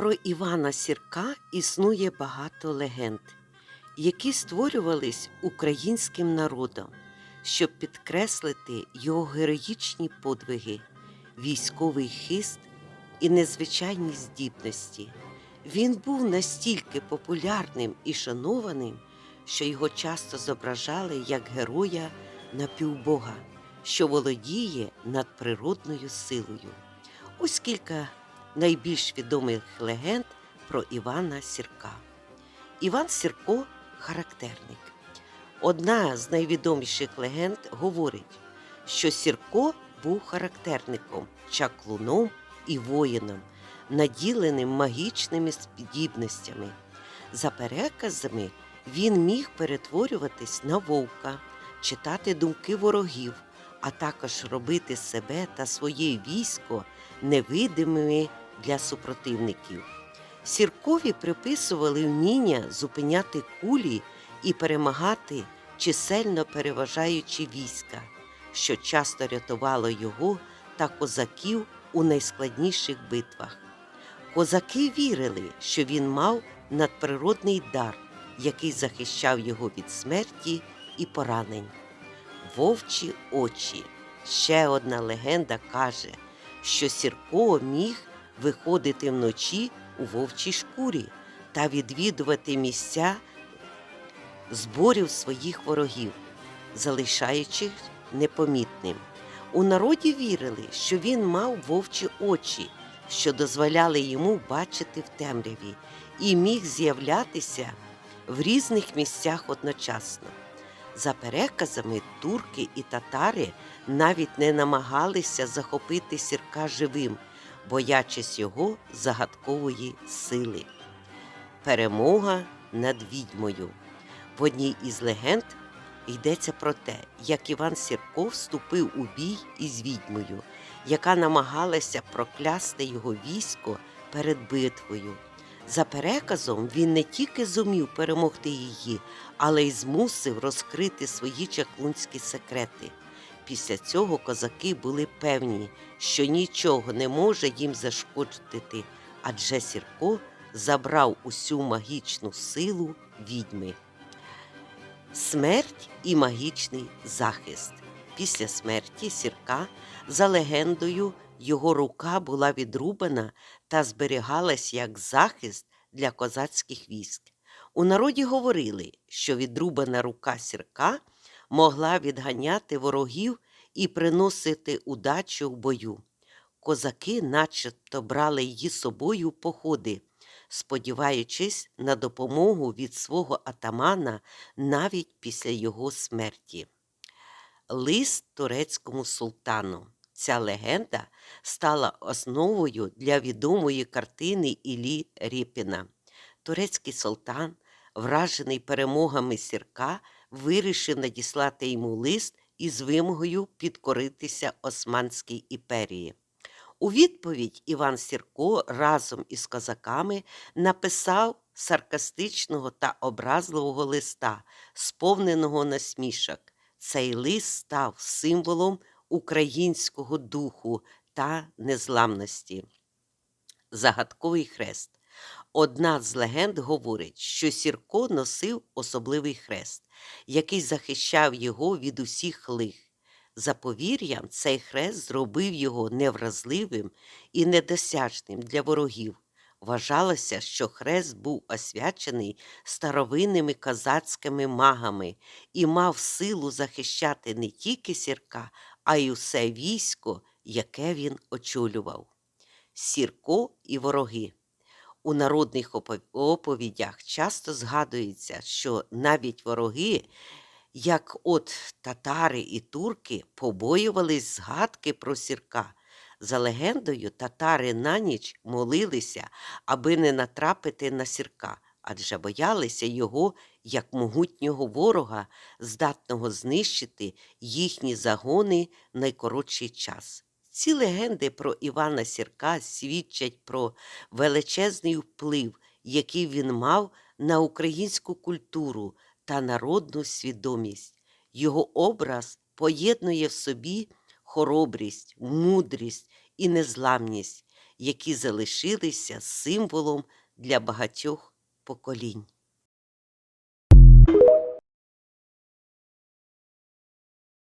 Про Івана Сірка існує багато легенд, які створювались українським народом, щоб підкреслити його героїчні подвиги, військовий хист і незвичайні здібності. Він був настільки популярним і шанованим, що його часто зображали як героя напівбога, що володіє надприродною силою. Ось кілька найбільш відомих легенд про Івана Сірка. Іван Сірко характерник. Одна з найвідоміших легенд говорить, що Сірко був характерником, чаклуном і воїном, наділеним магічними здібностями. За переказами, він міг перетворюватись на вовка, читати думки ворогів, а також робити себе та своє військо невидимими для супротивників. Сіркові приписували вміння зупиняти кулі і перемагати чисельно переважаючи війська, що часто рятувало його та козаків у найскладніших битвах. Козаки вірили, що він мав надприродний дар, який захищав його від смерті і поранень. Вовчі очі. Ще одна легенда каже, що Сірко міг виходити вночі у вовчій шкурі та відвідувати місця зборів своїх ворогів, залишаючи непомітним. У народі вірили, що він мав вовчі очі, що дозволяли йому бачити в темряві, і міг з'являтися в різних місцях одночасно. За переказами, турки і татари навіть не намагалися захопити сірка живим, боячись його загадкової сили. Перемога над відьмою. В одній із легенд йдеться про те, як Іван Сірко вступив у бій із відьмою, яка намагалася проклясти його військо перед битвою. За переказом, він не тільки зумів перемогти її, але й змусив розкрити свої чаклунські секрети. Після цього козаки були певні, що нічого не може їм зашкодити, адже Сірко забрав усю магічну силу відьми. Смерть і магічний захист. Після смерті Сірка, за легендою, його рука була відрубана та зберігалась як захист для козацьких військ. У народі говорили, що відрубана рука сірка могла відганяти ворогів і приносити удачу в бою. Козаки начебто брали її собою в походи, сподіваючись на допомогу від свого атамана навіть після його смерті. Лист турецькому султану. Ця легенда стала основою для відомої картини Іллі Рєпіна. Турецький султан, вражений перемогами сірка, вирішив надіслати йому лист із вимогою підкоритися Османській імперії. У відповідь Іван Сірко разом із козаками написав саркастичного та образливого листа, сповненого насмішок. Цей лист став символом українського духу та незламності. Загадковий хрест. Одна з легенд говорить, що Сірко носив особливий хрест, який захищав його від усіх лих. За повір'ям, цей хрест зробив його невразливим і недосяжним для ворогів. Вважалося, що хрест був освячений старовинними козацькими магами і мав силу захищати не тільки сірка, а й усе військо, яке він очолював. Сірко і вороги. У народних оповідях часто згадується, що навіть вороги, як от татари і турки, побоювались згадки про сірка. За легендою, татари на ніч молилися, аби не натрапити на сірка, адже боялися його як могутнього ворога, здатного знищити їхні загони в найкоротший час. Ці легенди про Івана Сірка свідчать про величезний вплив, який він мав на українську культуру та народну свідомість. Його образ поєднує в собі хоробрість, мудрість і незламність. які залишилися символом для багатьох поколінь.